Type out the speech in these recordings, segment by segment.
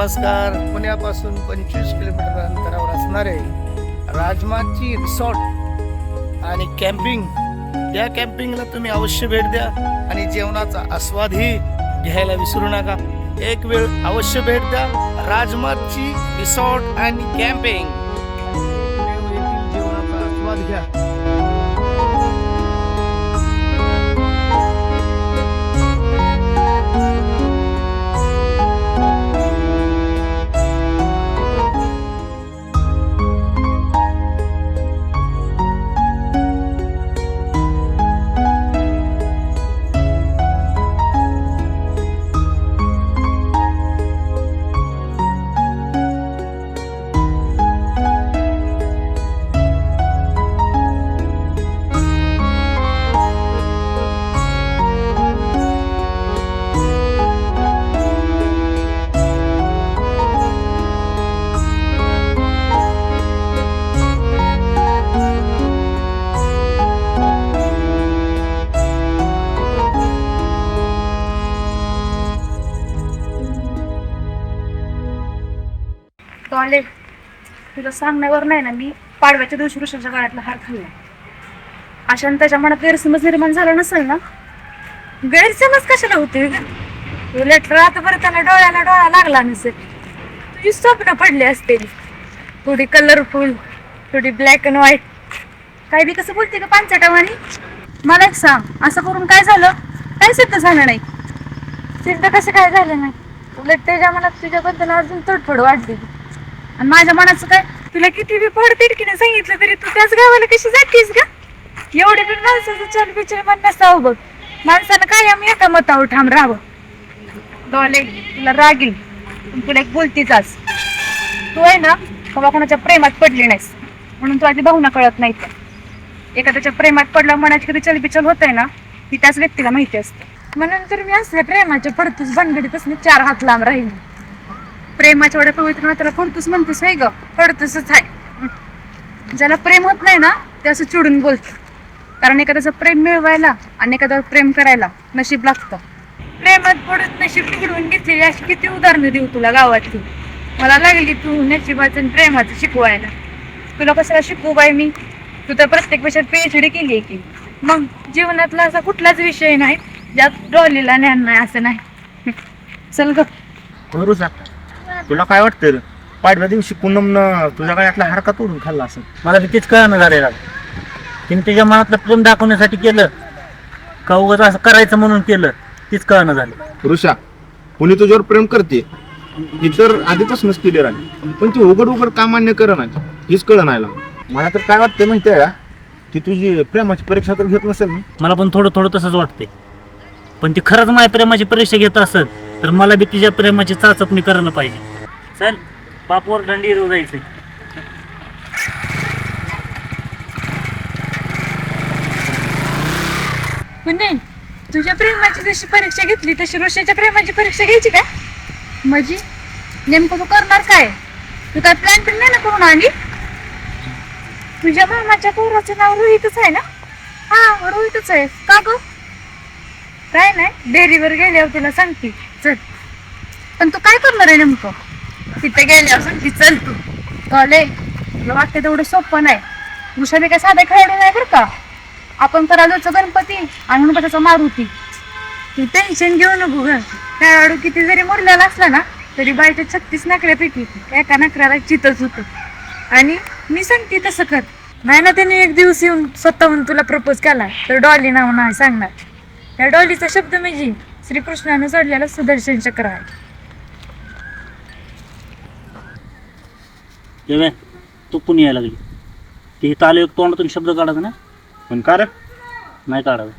नमस्कार. पुण्यापासून पंचवीस किलोमीटर अंतरावर असणारे राजमाची रिसॉर्ट आणि कॅम्पिंग. या कॅम्पिंगला तुम्ही अवश्य भेट द्या आणि जेवणाचा आस्वादही घ्यायला विसरू नका. एक वेळ अवश्य भेट द्या. राजमाची रिसॉर्ट आणि कॅम्पिंग. जेवणाचा आस्वाद घ्या. तुला सांगण्यावर नाही ना मी पाडव्याच्या दिवशी ऋषाच्या गळ्यातला हार खाल्ला. अशाने त्याच्या मनात गैरसमज निर्माण झाला नसेल ना? गैरसमज कशाला होते? उलट रातभर त्याला डोळ्याला डोळा लागला नसेल. तुझी स्वप्न पडली असतील. थोडी कलरफुल थोडी ब्लॅक अँड व्हाईट काय बी कसं बोलते का पांचटावानी मला एक सांग असं करून काय झालं? काय सिद्ध झालं नाही? सिद्ध कसं काय झालं नाही? उलट त्याच्या मनात तुझ्याबद्दल अजून तडफड वाढली. आणि माझ्या मनाचं काय? तुला किती बी पडतील की नाही सांगितलं तरी तू त्याच गावाला कशी जातीस ग? एवढे बी माणसाचं चल बिचल मन नसावं बघ. माणसानं काय आम्ही एका मतावर ठाम राहावं डॉले तुला रागील पण तुला एक बोलतीच आज तू आहे ना कवा कोणाच्या प्रेमात पडली नाहीस. म्हणून तू आधी भाऊना कळत नाही त्या. एखाद्याच्या प्रेमात पडलं मनाची कधी चलबिचल होत आहे ना ती त्याच व्यक्तीला माहिती असते. म्हणून तर मी असल्या प्रेमाच्या पडतूस बनगडीतच मी चार हात लांब राहील प्रेमाच्या एवढ्या पवित्र नात्याला पडतूस म्हणतोस नाही ग. पडतूसच आहे ज्याला प्रेम होत नाही ना ते असं चिडून बोलत. कारण एखाद्याचं प्रेम मिळवायला आणि एखाद्यावर प्रेम करायला नशीब लागतं. प्रेमात पडत नशीब चिडवून घेतलेली अशी किती उदाहरणं देऊ तुला गावातली. मला लागली तू नशिबाचं आणि प्रेमाचं शिकवायला. तुला कशाला शिकवू बाय मी? तू तर प्रत्येक विषयात पीएचडी केली आहे की. मग जीवनातला असा कुठलाच विषय नाही ज्यात डॉलीला ज्ञान नाही असं नाही. चल ग. तुला काय वाटतं? रे? पाडव्या दिवशी पूनमनं तुझ्या गळ्यातला हार का तोडून खाल्ला असं मला बी तेच कळणं झालेलं तिने तिच्या मनातलं प्रेम दाखवण्यासाठी केलं. का उगाच असं करायचं म्हणून केलं तीच कळणं झालं. ऋषा कुणी तुझ्यावर प्रेम करते. ही तर आधीपासूनच क्लिअर आहे. पण ती उघड उघड का मान्य कर ना हीच कळ नाही. मला. तर काय वाटतं माहितीये का? ती तुझी प्रेमाची परीक्षा तर घेत नसेल ना? मला पण थोडं थोडं तसंच वाटतंय. पण ती खरंच माझ्या प्रेमाची परीक्षा घेत असेल तर मला बी तिच्या प्रेमाची चाचपणी करायला पाहिजे. चल बापवर दंडी जायचंय म्हणजे तुझ्या प्रेमाची जशी परीक्षा घेतली तशी ऋषाच्या प्रेमाची परीक्षा घ्यायची का? माझी नेमकं तू करणार काय? तू काय प्लॅन पण नाही ना करून आली? तुझ्या मामाच्या पोराचं नाव रोहितच आहे ना? हा रोहितच आहे. का ग? काय नाही डेअरीवर गेल्यावर तुला सांगते. चल. पण तू काय करणार आहे नेमकं? तिथे गेल्यावर सांगते चल तू. कॉले तुला वाटतं तेवढं सोपं नाही. ऋषाने काय साधा खेळाडू नाही बरं का? आपण करालोचं गणपती आणि गणपतीचा मारुती. तू टेन्शन घेऊ नको ग. खेळाडू किती जरी मोडलेला असला ना तरी बायच्या छत्तीस नकऱ्यापैकी एका नकऱ्याला चितच होत. आणि मी सांगते तसं कर. नाही ना त्याने एक दिवस येऊन स्वतःहून तुला प्रपोज केला तर डॉली नाव नाही सांगणार. त्या डॉलीचा शब्द म्हणजे श्रीकृष्णानं चढलेला सुदर्शन चक्र आहे. जेव्हा तू पुणे यायला लागली. ते इथं आले तोंडातून शब्द काढायचा ना? पण का रे? नाही काढावं.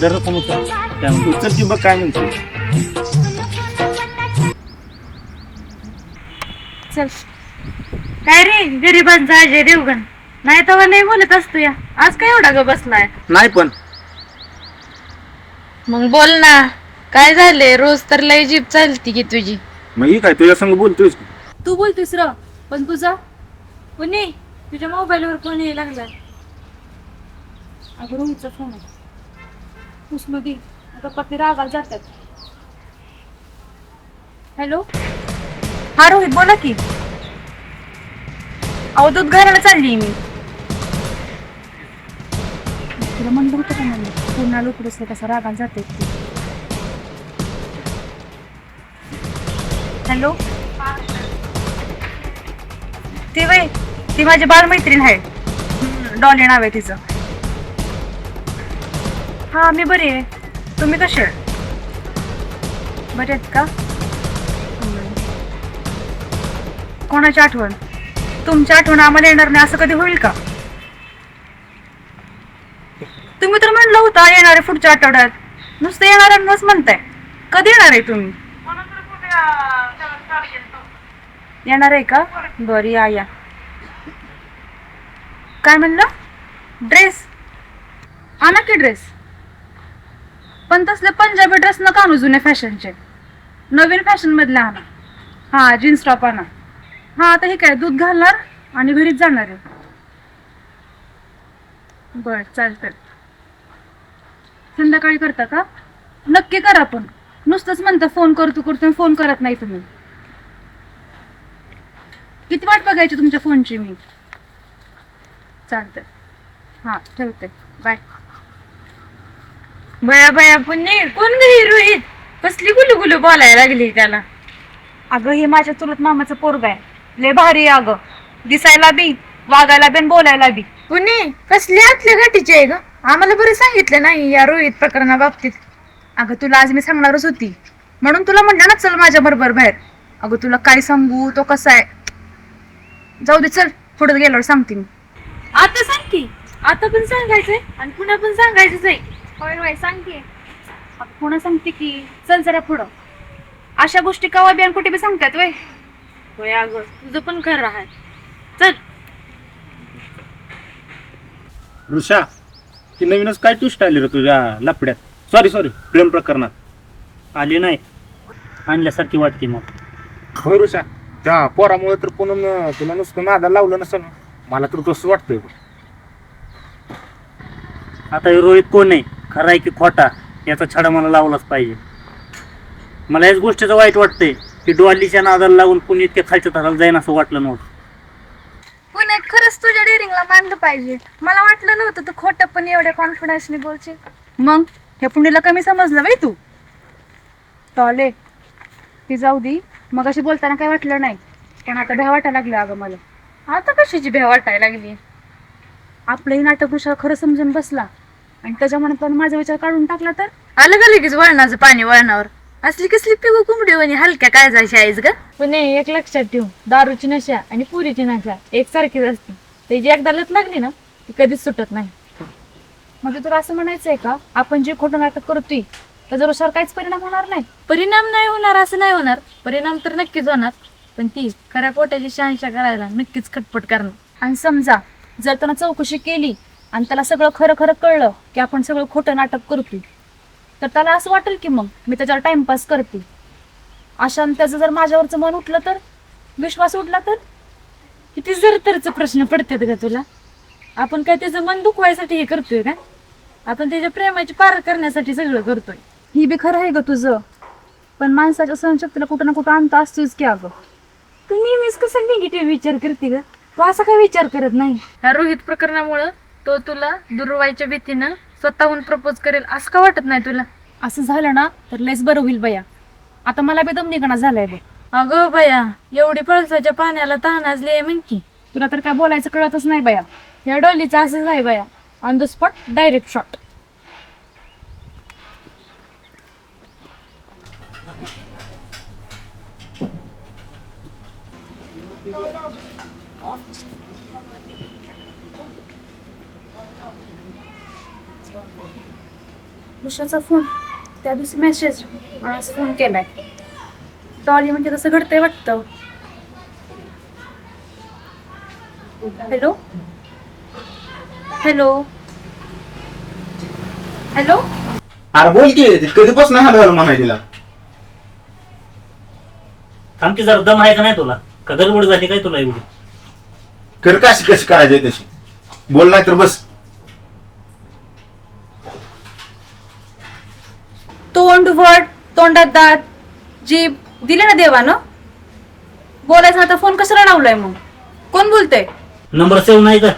जरा समोर त्यामुळे उचल की बघ काय म्हणतो? चल. काय रे गरिबांचा अजय देवगण. नाही तेव्हा नाही बोलत असतो या. आज काय एवढा ग बसलाय? नाही पण. मग बोल ना. काय झाले रोज तर लय जीप चालती की तुझी. मग ही काय तुझ्या संग बोलतोयस तू बोलतोस र. पण तुझा? कुणी? तुझ्या मोबाईलवर कोण यायला लागलाय? अगं रोहितचा फोन आहे. उचलू दे आता पत्नी रागाला जातात. हॅलो? हा रोहित बोला की. अहो दूध घराला चालली मी. तुला म्हणलं होतं का म्हणलं पूर्ण लुकडस कसा रागाला जाते हॅलो? ती वय ती माझी बालमैत्रीण आहे. हम्म, डॉली नाव आहे तिचं. हा मी बरी आहे. तुम्ही कसे आहे? बरे आहेत का? कोणाची आठवण? तुमची आठवण आम्हाला येणार नाही असं कधी होईल का? तुम्ही तर म्हणलं होता येणार आहे पुढच्या आठवड्यात. नुसतं येणार म्हणूनच म्हणताय. कधी येणार आहे तुम्ही? येणार आहे का? बर या या. काय म्हणलं? ड्रेस. आणा की ड्रेस. पण तसले पंजाबी ड्रेस नका आणू जुने फॅशनचे नवीन फॅशन मधले आणा. हा जीन्स टॉप आणा. हा आता हे काय दूध घालणार आणि घरीच जाणार आहे. बर चालतंय. संध्याकाळी करता का? नक्की करा पण. नुसतंच म्हणता फोन करतो करतो फोन करत नाही तुम्ही. किती वाट बघायची तुमच्या फोनची मी? चालतंय. हा ठेवते. बाय. बया बया पुण्य कोण गही रोहित कसली गुलू गुलू बोलायला लागली त्याला? अगं हे माझ्या चुलत मामाचं पोरग आहे. लय भारी आहे अगं. दिसायला बी वागायला बी आणि बोलायला बी. पुणे कसली आतल्या गाठीची आहे ग? आम्हाला बरं सांगितलं नाही या रोहित प्रकरणा बाबतीत अगं तुला आज मी सांगणारच होती. म्हणून तुला म्हटलं ना चल माझ्या बरोबर बाहेर. अगं तुला काय सांगू? तो कसा आहे? जाऊ दे चल. पुढे गेल्यावर सांगते मी. आता सांग की. आता पण सांगायचंय आणि पुन्हा पण सांगायचंच आहे. होय होय सांग की. पुन्हा सांगते की? चल जरा पुढं. अशा गोष्टी कवा बियान कुठे बी सांगतात वय. होय अगं तुझं पण खरं आहे. चल. ऋषा ती नवीनच काय ट्विस्ट आली रे तुझ्या लपड्यात? सॉरी सॉरी प्रेम प्रकरणात. आली नाही. आणल्यासारखी वाटते मग. होय ऋषा त्या पोरामुळे तर पूनम तुला नुसतं नादा लावलं नसेल. मला तर तसं वाटतंय बघ. आता हे रोहित कोण आहे? खरा आहे की खोटा याचा छडा मला लावलाच पाहिजे. मला याच गोष्टीचं वाईट वाटतंय की डॉलीच्या नादाला लागून कुणी इतक्या खालच्या थराला जाईन असं वाटलं नव्हतं. पुण्यात खरंच तुझ्या डेअरिंगला मानलं पाहिजे. मला वाटलं नव्हतं तू खोटं पण एवढ्या कॉन्फिडन्सने बोलशील. मग ह्या पुण्याला कमी समजलं बाई तू. टॉले ती जाऊ दे. मग अशी बोलताना काय वाटलं नाही? पण आता भ्या वाटायला लागलं अगं मला. आता कशाची भ्या वाटायला लागली? आपलंही नाटक विषय खरं समजून बसला. आणि त्याच्या मनात माझा विचार काढून टाकला तर? आलं का लगेच वळणाचं पाणी वळणावर? असली कसली पिगू कुंबडी आणि हलक्या काय जायची आईस ग? पुणे एक लक्षात ठेव. दारूची नशा आणि पुरीची नशा एकसारखीच असते. त्याची एकदा लत लागली ना ती कधीच सुटत नाही. म्हणजे तुला असं म्हणायचंय का? आपण जे खोटं नाटक करतोय त्याच्यानुसार काहीच परिणाम होणार नाही. परिणाम नाही होणार असं नाही होणार. परिणाम तर नक्कीच होणार. पण ती खऱ्या पोटाची शहानिशा करायला नक्कीच खटपट करणार. आणि समजा जर त्यानं चौकशी केली आणि त्याला सगळं खरं खरं कळलं की आपण सगळं खोटं नाटक करतो तर त्याला असं वाटेल की मग मी त्याच्यावर टाइमपास करते. अशा त्याचं जर माझ्यावरचं मन उठलं तर? विश्वास उठला तर? किती जर तरच प्रश्न पडतात का तुला. आपण काय त्याचं मन दुखवायसाठी हे करतोय का? आपण त्याच्या प्रेमाची पार करण्यासाठी सगळं करतोय. ही बी खरं आहे ग तुझं. पण माणसाच्या सहनशक्तीला कुठं ना कुठं आणता असतोच की अगं. तू नेहमीच कसं निगेटिव्ह विचार करते ग? तू असा काय विचार करत नाही? ह्या रोहित प्रकरणामुळं तो तुला दुर्वायच्या भीतीनं स्वतःहून प्रपोज करेल असं का वाटत नाही तुला? असं झालं ना तर लेस बरं होईल बया आता मला बेदम निघणं झालाय बघ. अगं बया एवढी पळसाच्या पाण्याला तहान आजली आहे म्हणकी तुला तर काय बोलायचं कळतच नाही बया या डॉलीचं असंच आहे बया on the spot direct shot ऋषाचा phone त्या दिवशी मेसेज आज फोन केलाय. डॉली म्हणजे तसं घडतंय वाटतं. हॅलो हॅलो हॅलो अरे बोल की कधीपासून हॅलो म्हणाय तिला? थांब की जरा दम आहे का नाही तुला? का गडबड झाली काय तुला एवढी? कर कशी कशी करायची तशी? बोल नाही तर बस. तोंड वड तोंडात दात जीभ दिले ना देवानं? बोलायचं आता फोन कशाला लावलाय मग? कोण बोलतंय? नंबर सेव्ह नाही का?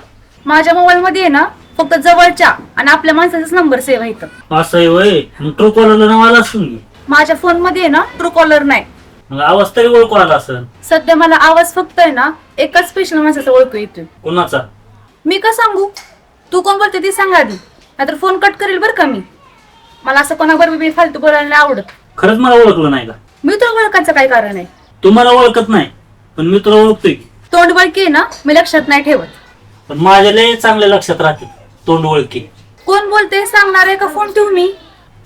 माझ्या मोबाईल मध्ये आहे ना फक्त जवळच्या आणि आपल्या माणसाचाच नंबर सेव्ह आहे इथं. असं आहे वय. मग ट्रू कॉलरला नाव आलं असून की माझ्या फोनमध्ये आहे ना ट्रू कॉलर नाही. मग आवाज तरी ओळखू आला असेल. सध्या मला आवाज फक्त आहे ना एकाच स्पेशल माणसाचा ओळखू येतोय. कोणाचा? मी का सांगू? तू कोण बोलते ती सांगा आधी. नाहीतर फोन कट करेल बरं का मी. मला असं कोणाबरोबर बी फालतू बोलायला नाही आवडत. खरंच मला ओळखलं नाही का? मी तुला ओळखायचं काय कारण आहे? तुम्हाला ओळखत नाही पण मी तुला ओळखतोय की. तोंड बळकी आहे ना मी लक्षात नाही ठेवत. पण माझ्या लय चांगल्या लक्षात राहते तोंड ओळखी कोण बोलते सांगणार आहे का फोन ठेवू मी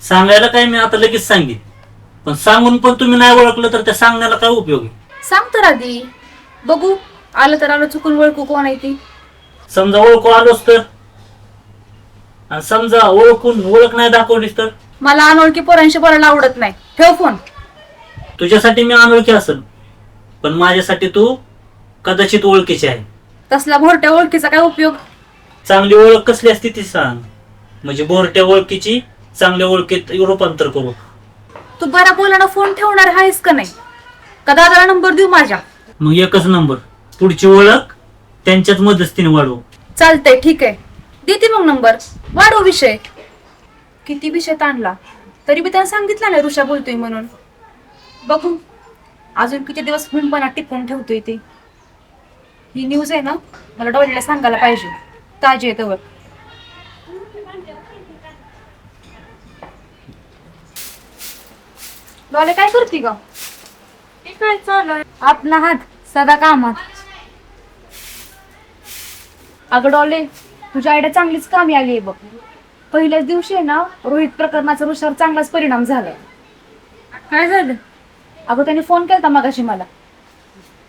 सांगायला काय मी आता लगेच सांगेन. पण सांगून पण तुम्ही नाही ओळखलं तर त्या सांगण्याला काय उपयोग आहे? सांग तर आधी. बघू आलं तर आलं चुकून ओळखू कोण आहे ती. समजा ओळखू आलोच तर. आणि समजा ओळखून ओळख नाही दाखवलीस तर? मला अनोळखी पोरांशी बोलायला आवडत नाही. ठेव फोन. तुझ्यासाठी मी अनोळखी असेल. पण माझ्यासाठी तू कदाचित ओळखीची आहे. तसला भोरट्या ओळखीचा काय उपयोग? चांगली ओळख कसली असते ती सांग. म्हणजे बोरट्या ओळखीची चांगल्या ओळखीत रूपांतर करू. तू बरा बोलाना फोन ठेवणार आहेस का नाही? का दादाला नंबर देऊ माझ्या? मग एकच नंबर. पुढची ओळख त्यांच्याच मदतीने वाढवू. चालतंय ठीक आहे. देते मग नंबर. वाढव विषय. किती विषय ताणला. तरी मी त्याला सांगितलं नाही ऋषा बोलतोय म्हणून. बघू. अजून किती दिवस हुंपणा टिपून ठेवतोय ते. ही न्यूज आहे ना मला डॉलीला सांगायला पाहिजे. ताजी आहे तवर. डॉले काय करते ग? काय चालू आहे आपला हात सदा कामात. अगं डॉले तुझी आयडिया चांगलीच कामी आली आहे बघ. पहिल्याच दिवशी आहे ना रोहित प्रकरणाचा ऋषावर चांगलाच परिणाम झालाय. काय झालं? अगं त्याने फोन केलता मगाशी मला.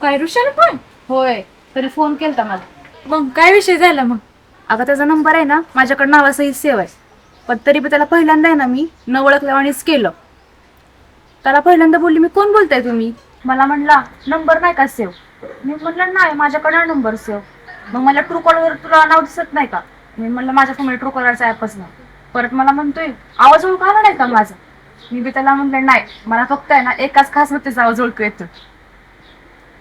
काय ऋषाला पण होय त्याने फोन केलता मला. मग काय विषय झाला मग? अगं त्याचा नंबर आहे ना माझ्याकडे नावासहित सेव आहे. पण तरी पण त्याला पहिल्यांदा आहे ना मी न ओळखल्यावानीच केलं. त्याला पहिल्यांदा बोलली मी कोण बोलताय तुम्ही? मला म्हणला नंबर नाही का सेव? मी म्हटलं नाही माझ्याकडे नंबर सेव. मग मला ट्रू कॉलवर तुला नाव दिसत नाही का? मी म्हणलं माझ्या फोनमध्ये ट्रू कॉलरचा ऍपच नाही परत मला म्हणतोय आवाज ओळख आला नाही का माझा? मी बी त्याला म्हणलं नाही मला फक्त आहे ना एकाच खास व्यक्तीचा आवाज ओळखू येतो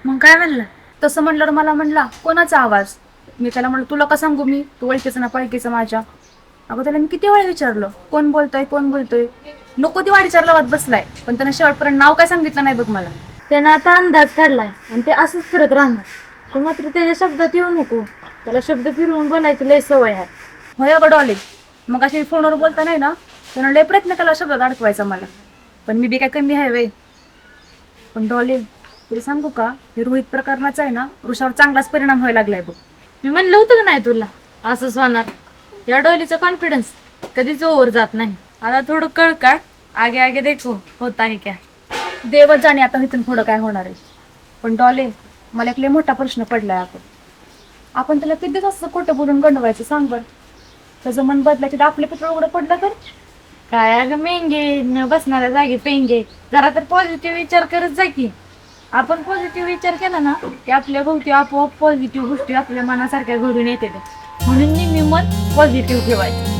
मग काय म्हणलं? तसं म्हणलं मला म्हणला कोणाचा आवाज? मी त्याला म्हणलं तुला का सांगू मी? तू ओळखीचं ना पळखीचं माझ्या. अगं त्याला मी किती वेळा विचारलं कोण बोलतोय कोण बोलतोय? नको ती वाढीचार लावत बसलाय पण त्यानं शेवटपर्यंत नाव काय सांगितलं नाही बघ मला. त्यानं आता अंदाज ठरलाय आणि ते असंच फिरत राहणार. तू मात्र त्याच्या शब्दात येऊ नको. त्याला शब्द फिरवून बोलायची लय सवय आहे. होय अगं डॉले मग अशी फोनवर बोलता नाही ना त्यानं लय प्रयत्न केला शब्दात अडकवायचा मला. पण मी बी काय कमी आहे वे पण डॉले तुला सांगू का हे रोहित प्रकरणाचा आहे ना वृषावर चांगलाच परिणाम व्हायला लागलाय बघ. मी म्हणलं होतं का नाही तुला? असंच होणार. या डोलीचं कॉन्फिडन्स कधीच ओव्हर जात नाही. आता थोडं कळ का आगे आगे देखो होता आहे क्या. देवच जाणे आता इथून पुढं काय होणार आहे? पण डॉले मला एक लय मोठा प्रश्न पडलाय आपण आपण त्याला किती असं खोटं बोलून गंडवायचं सांग बर. त्याचं मन बदलायचं तर आपले पित्र उघडं पडलं तर? काय अगं मेंगे न बसणाऱ्या जागी पेंगे. जरा तर पॉझिटिव्ह विचार करत जा की. आपण पॉझिटिव्ह विचार केला ना की आपल्या भोवती आपोआप पॉझिटिव्ह गोष्टी आपल्या मनासारख्या घडून येते म्हणून नेहमी मन पॉझिटिव्ह ठेवायचं.